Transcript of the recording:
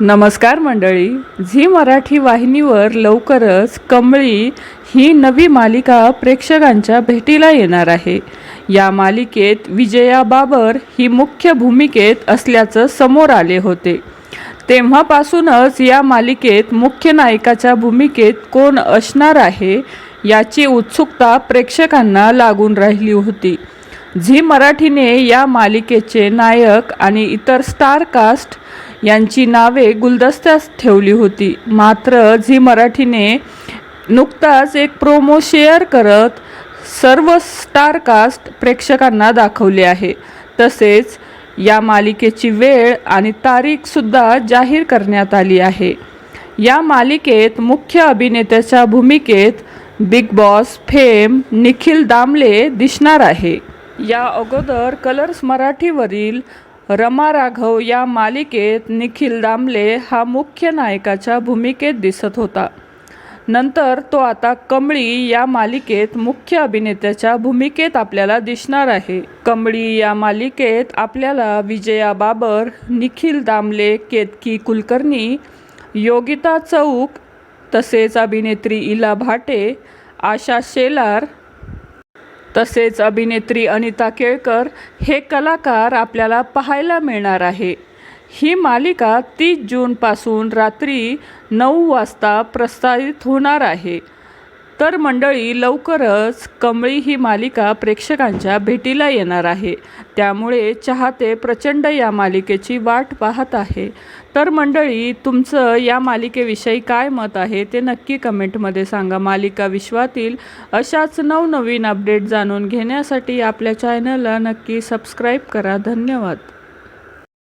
नमस्कार मंडळी. झी मराठी वाहिनीवर लवकरच कमळी ही नवी मालिका प्रेक्षकांच्या भेटीला येणार आहे. या मालिकेत विजया बाबर ही मुख्य भूमिकेत असल्याचं समोर आले होते. तेव्हापासूनच या मालिकेत मुख्य नायकाच्या भूमिकेत कोण असणार आहे याची उत्सुकता प्रेक्षकांना लागून राहिली होती. झी मराठीने या मालिकेचे नायक आणि इतर स्टार कास्ट यांची नावे गुलदस्त्यास ठेवली होती. मात्र झी मराठीने नुकताच एक प्रोमो शेअर करत सर्व स्टार कास्ट प्रेक्षकांना दाखवले आहे. तसेच या मालिकेची वेळ आणि तारीखसुद्धा जाहीर करण्यात आली आहे. या मालिकेत मुख्य अभिनेत्याच्या भूमिकेत Bigg Boss fame Nikhil Damle दिसणार आहे. या अगोदर कलर्स मराठीवरील रमा राघव या मालिकेत निखिल दामले हा मुख्य नायकाच्या भूमिकेत दिसत होता. नंतर तो आता कमळी या मालिकेत मुख्य अभिनेत्याच्या भूमिकेत आपल्याला दिसणार आहे. कमळी या मालिकेत आपल्याला विजया बाबर निखिल दामले केतकी कुलकर्णी योगिता चौक तसेच अभिनेत्री इला भाटे आशा शेलार तसेच अभिनेत्री अनिता केळकर हे कलाकार आपल्याला पाहायला मिळणार आहे. ही मालिका तीस जूनपासून रात्री नऊ वाजता प्रसारित होणार आहे. तर मंडळी लवकरच कमळी ही मालिका प्रेक्षकांच्या भेटीला येणार आहे. त्यामुळे चाहते प्रचंड या मालिकेची वाट पाहत आहे. तर मंडळी तुमचं या मालिकेविषयी काय मत आहे ते नक्की कमेंटमध्ये सांगा. मालिका विश्वातील अशाच नवनवीन अपडेट जाणून घेण्यासाठी आपल्या चॅनलला नक्की सबस्क्राईब करा. धन्यवाद.